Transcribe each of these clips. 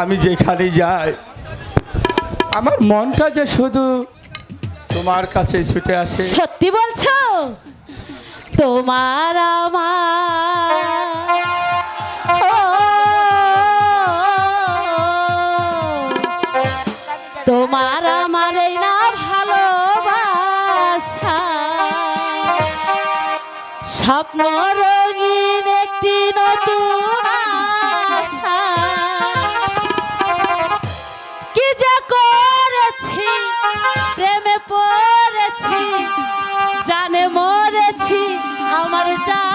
আমি যেখানে যাই, আমার মনটা যে শুধু তোমার কাছে ছুটে আসে। সত্যি বলছো? তোমার তোমার আমার এই না ভালোবাসা। স্বপ্ন রঙিন একটি নতুন আমার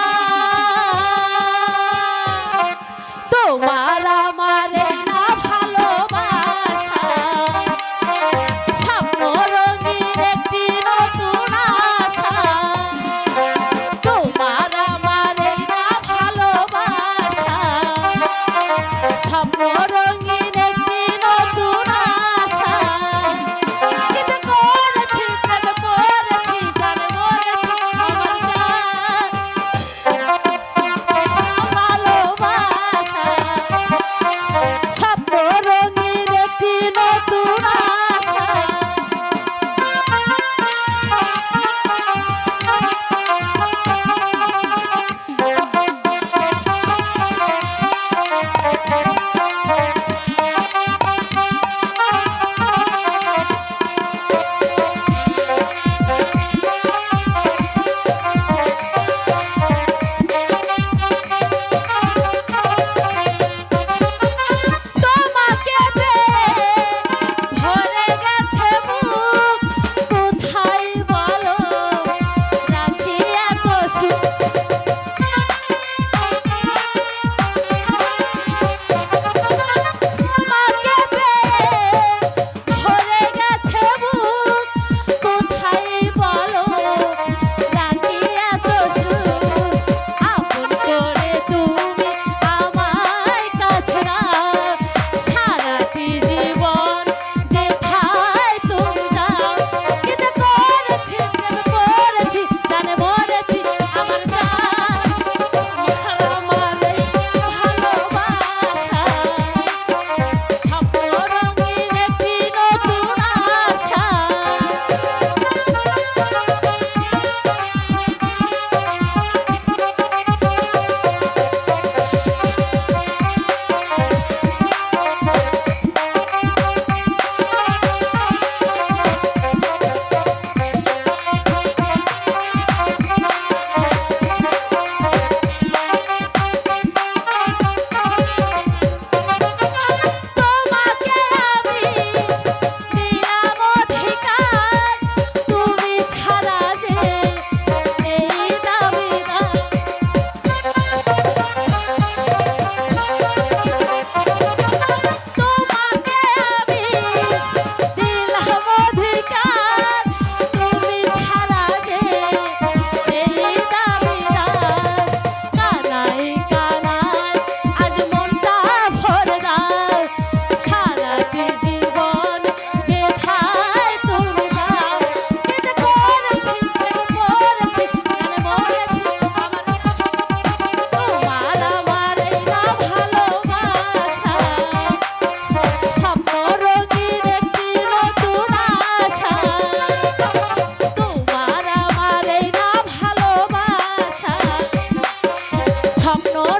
น้อง